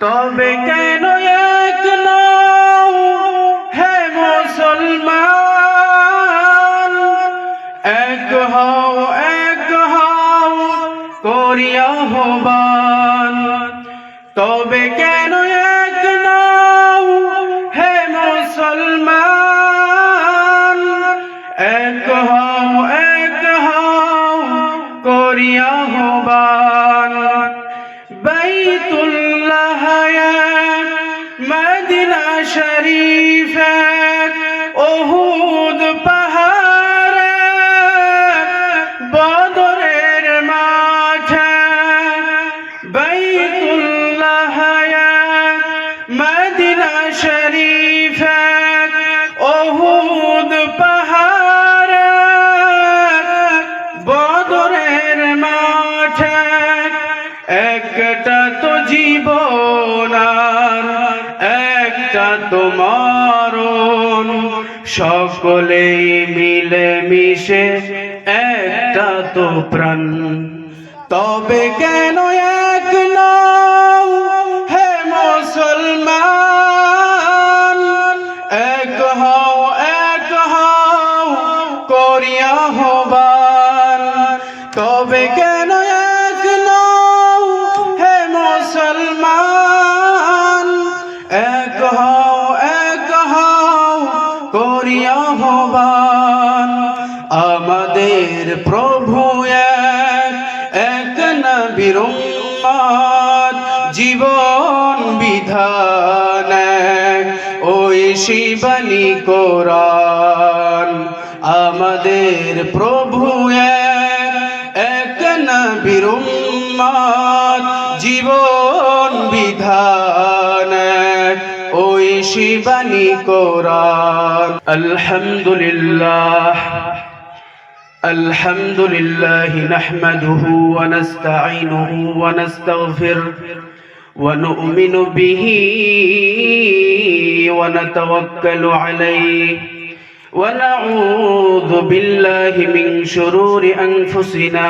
তবে কেন এক নাও হে মুসলমান? এক হও এক হও করিয়া হবান তবে কেন এক নাও হে মুসলমান? এক হও এক হও করিয়া হবান শরীফ অহুদ পাহাড় একটা তো মরণ সকলেই মিলে মিশে একটা তো প্রাণ। তবে কেন এক নাও হে মুসলমান? এক হও এক হও, করিয়া হবান। তবে কেন করিয়া আমাদের প্রভু এক এক জীবন বিধান ওই শিবানী কোরআন। আমাদের প্রভু এক এক জীবন বিধান ওই শিবানী কোরআন আলহামদুলিল্লাহ الحمد لله نحمده ونستعينه ونستغفره ونؤمن به ونتوكل عليه ونعوذ بالله من شرور انفسنا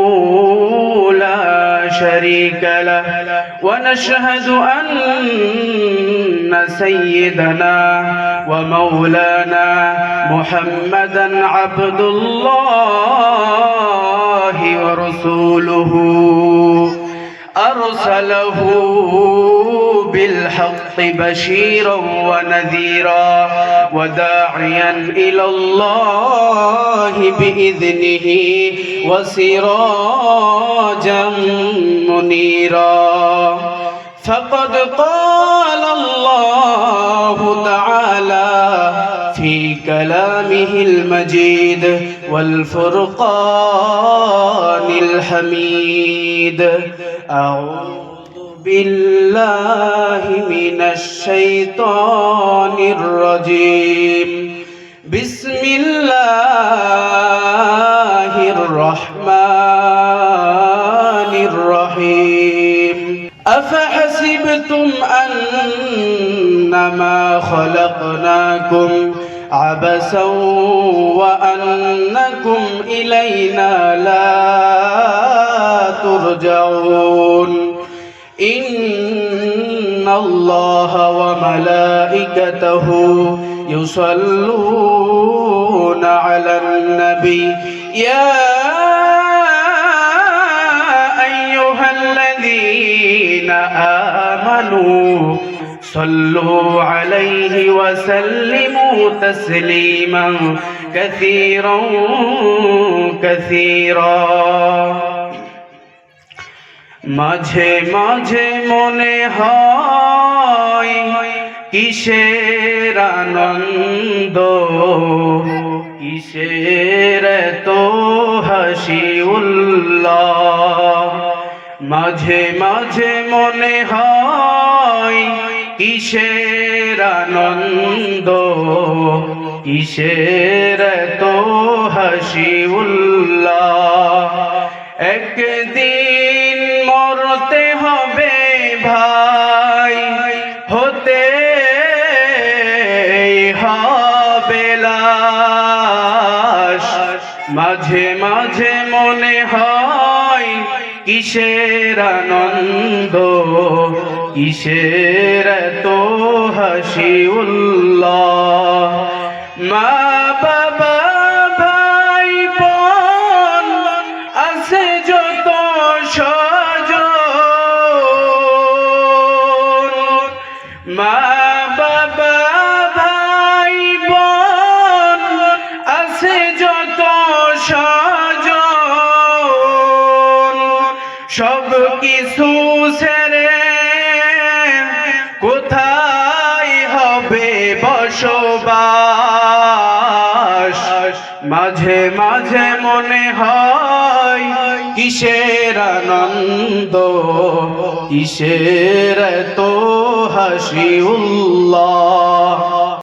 شريك له. ونشهد أن سيدنا ومولانا محمدا عبد الله ورسوله. أرسله بالحق بشيرا ونذيرا وداعيا إلى الله. بإذنه وسراجا منيرا. فقد قال الله تعالى في كلامه المجيد والفرقان الحميد. أعوذ بالله من الشيطان الرجيم. بسم الله الرحيم. أفحسبتم أنما خلقناكم عبسا وأنكم إلينا لا ترجعون. إن الله وملائكته يصلون على النبي. يا آمنوا صلوا عليه وسلموا تسليما كثيرا كثيرا মাঝে মাঝে মনে হয় কিসের আনন্দ কিসের তো হাসি উল্লাহ মাঝে মাঝে মনে হয় কিসের আনন্দ, কিসের তো হাসি উল্লাহ একদিন মরতে হবে ভাই, হতে হবে মাঝে মাঝে মনে হয় কিসের আনন্দ? কিসের তো হাসি উল্লাহ মা বাবা ভাই বোন আছে যত সজন মা সব কিছু ছেড়ে কোথায় হবে বসবাস? মাঝে মাঝে মনে হয় কিসের আনন্দ, কিসের তো হাসি উল্লাহ